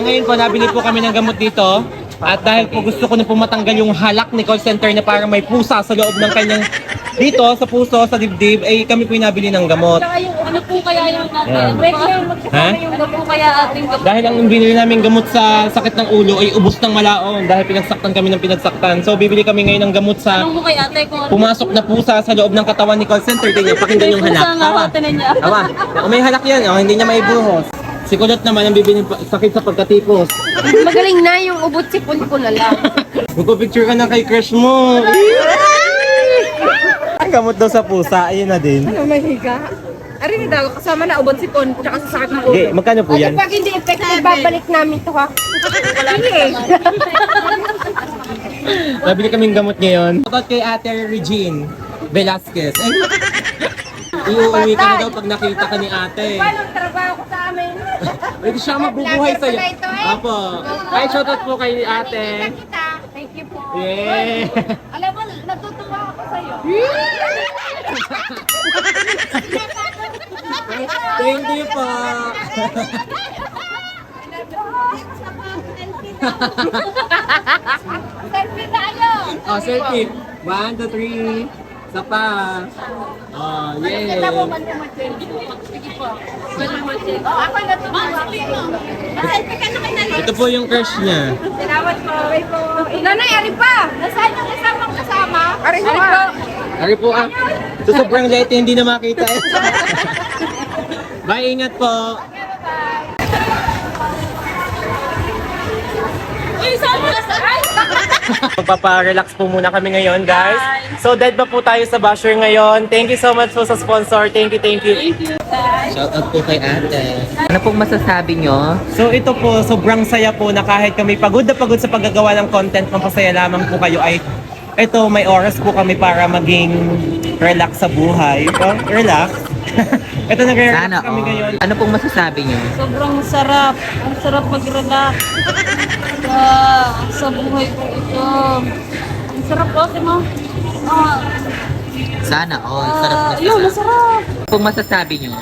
Ngayon po, nabili po kami ng gamot dito. At dahil po gusto ko na po matanggal yung halak ni call center na parang may pusa sa loob ng kanyang dito sa puso, sa dibdib, ay kami po yung nabili ng gamot. Saka yung ano po kaya yung natin? Regular Ha? yung ano po kaya ating gamot. Dahil ang binili namin gamot sa sakit ng ulo ay ubos ng malaon dahil pinagsaktan kami ng pinagsaktan. So bibili kami ngayon ng gamot sa Anong mo kay ate kung ano? pumasok na pusa sa loob ng katawan ni call center. Tingnan, pakinggan yung halak. pusa nga Tawa. ho, tinan niya. Tawa. Oh, may halak yan. Oh, hindi niya maibuhos. Si Kulot naman ang bibili ng pa- sakit sa pagkatipos. Magaling na yung ubot sipon ko na lang. Magpapicture ka na kay crush mo. Ang gamot daw sa pusa, ayun na din. Ano, mahiga? Ari na daw, kasama na ubod sipon, tsaka sa sakit ng ulo. Okay, magkano po yan? Pag hindi effective, babalik namin to ha. Nabili kaming gamot ngayon. About kay Ate Regine Velasquez. Iuwi ka na daw pag nakita ka ni ate. Paano trabaho ko sa amin? Pwede siya mabubuhay sa'yo. Vlogger pala ito eh. Apo. Ay, shoutout po kay ate. Kita, thank you po. Yeah. Alam mo, natutuwa ako sa'yo. Thank you po. Selfie tayo. Oh, selfie. One, two, three. Isa pa. Oh, yeah. Sige po. Oh, ako natutuwa. Selfie ka na kay nanay. Ito po yung crush niya. Salamat po. Bye po. Nanay, ari pa. Nasaan yung kasamang kasama? Ari po. Ari po ah. Ito sobrang light hindi na makita eh. Bye, ingat po. Uy, saan mo. Ay! Magpapa-relax po muna kami ngayon, guys. So, dead ba po tayo sa basher ngayon? Thank you so much po sa sponsor. Thank you, thank you. Shout out po kay ate. Ano pong masasabi nyo? So, ito po, sobrang saya po na kahit kami pagod na pagod sa paggagawa ng content, mapasaya lamang po kayo ay ito, may oras po kami para maging relax sa buhay. Oh, relax. ito, nag-relax Sana kami all. ngayon. Ano pong masasabi nyo? Sobrang sarap. Ang sarap mag-relax. Sa, sa buhay ko ito. Ang sarap po, mo. Ah, Sana all. Sarap na ah, yun, sarap. masarap. Ano pong masasabi nyo?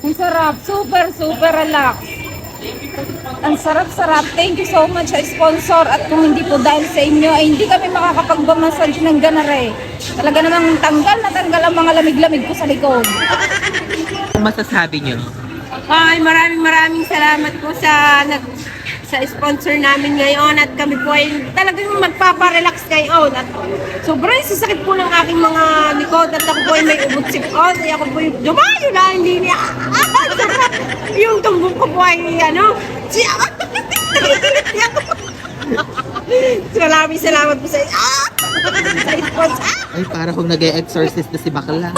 Ang sarap. Super, super relax. Ang sarap-sarap. Thank you so much sa sponsor. At kung hindi po dahil sa inyo, ay hindi kami makakapagmamassage ng ganare. Talaga namang tanggal na tanggal ang mga lamig-lamig ko sa likod. Pong masasabi nyo? Ay, maraming maraming salamat po sa nag sa sponsor namin ngayon at kami po ay talagang magpaparelax ngayon at sobrang sasakit po ng aking mga likod at ako po ay may ubot sipon ay ako po yung dumayo na hindi niya ah, sarap yung tumbong ko po ay ano siya Maraming salamat po sa ah, sa sponsor! Ay, para kung nag-exorcist na si Bakla.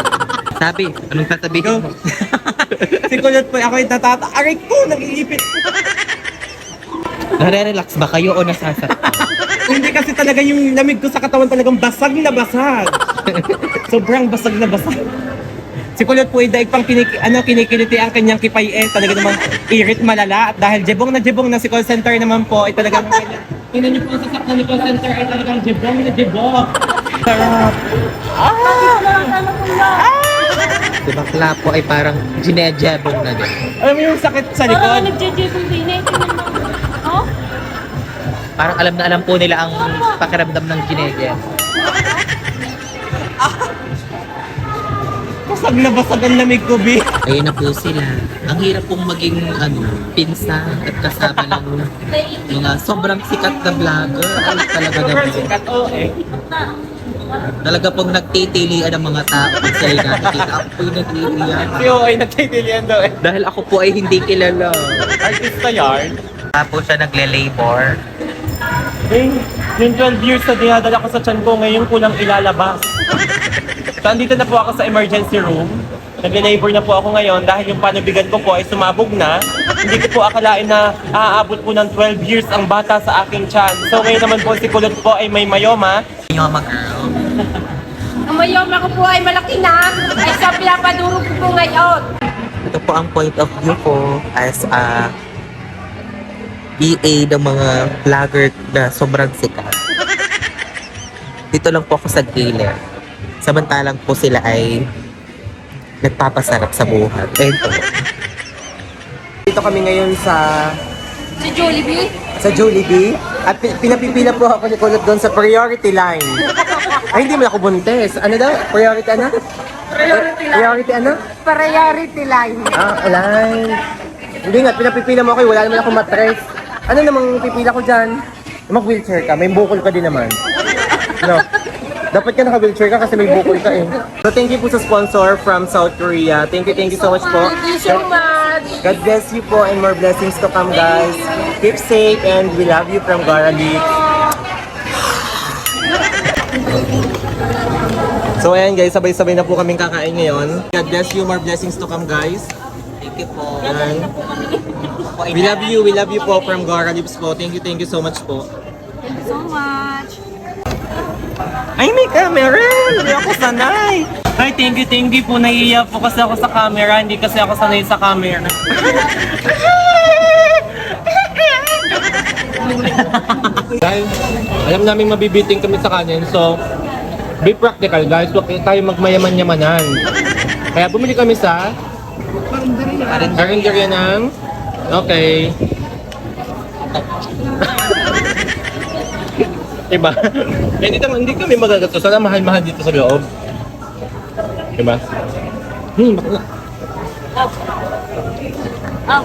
Sabi, anong sasabihin mo? si Kulot po, ako yung natata. Aray ko, nag-iipit. Nare-relax ba kayo o nasasaktan? Hindi kasi talaga yung lamig ko sa katawan talagang basag na basag. Sobrang basag na basag. Si Kulot po ay daig pang kinik ano, kinikiliti ang kanyang kipay eh. Talaga namang irit malala. At dahil jebong na jebong na si call center naman po ay talagang Tingnan niyo po sa sakta ni call center ay talagang jebong na jebong. Sarap. Si Bakla po ay parang ginejebong na din. Alam mo yung sakit sa Parang likod? nagje-jebong din eh. Oh? Parang alam na alam po nila ang pakiramdam ng ginejeb. Basag na basag ang lamig ko, Bi. Ayun na po sila. Ang hirap pong maging ano, pinsa at kasama ng mga sobrang sikat na vlogger. Ay, talaga Sobrang naman. sikat, oh eh. Talaga pong nagtitilian ang mga tao pag sila nakikita. Ako po yung nag-iiyak. Si O ay nagtitilian daw eh. Dahil ako po ay hindi kilala. Artista yarn. Tapos siya nagle-labor. Yung, yung 12 years na dinadala ko sa tiyan ko, ngayon ko lang ilalabas. so, andito na po ako sa emergency room. Nagle-labor na po ako ngayon dahil yung panubigan ko po ay sumabog na. Hindi ko po akalain na aaabot po ng 12 years ang bata sa aking tiyan. So ngayon naman po si Kulot po ay may mayoma. Mga girl. Ang mayoma ko po ay malaki na. Ay sa pinapaduro ko po ngayon. Ito po ang point of view ko as a PA ng mga vlogger na sobrang sikat. Dito lang po ako sa gilid. Samantalang po sila ay nagpapasarap sa buhay. Ayun po. Dito kami ngayon sa Si Jollibee? sa Jollibee. At pi- pinapipila po ako ni Kulot doon sa priority line. Ay, hindi mo ako buntes. Ano daw? Priority ano? Priority line. Priority ano? Priority line. Ah, line. Hindi nga, pinapipila mo ako. eh. Wala naman ako matres. Ano namang pipila ko dyan? Mag-wheelchair ka. May bukol ka din naman. No. Dapat ka naka-wheelchair ka kasi may bukol ka eh. So thank you po sa sponsor from South Korea. Thank you, thank you so much po. Thank you so much. God bless you po and more blessings to come guys. Keep safe and we love you from Gara Leaks. So ayan guys, sabay-sabay na po kaming kakain ngayon. God bless you, more blessings to come guys. Thank you po. Ayan. We love you, we love you po from Gara Lips po. Thank you, thank you so much po. Thank you so much. Ay, may camera! Hindi ako sanay! Ay, thank you, thank you po. Naiiyak po kasi ako sa camera. Hindi kasi ako sanay sa camera. Dahil alam namin mabibiting kami sa kanin, so be practical guys. Huwag tayo magmayaman-yamanan. Kaya bumili kami sa Karinderya ng Okay. Diba? Eh, hindi, naman- hindi kami magagastos. Sana mahal-mahal dito sa loob. Diba? Hmm, bakla. Ah,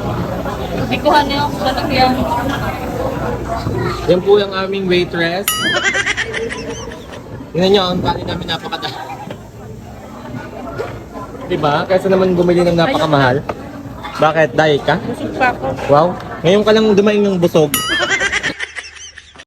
ikuha niyo ako sa lagyan. Yan po yung aming waitress. Tingnan nyo, ang kanin namin napakadami. Diba? Kaysa naman bumili ng napakamahal. Bakit? Diet ka? Busog pa ako. Wow. Ngayon ka lang dumaing ng busog.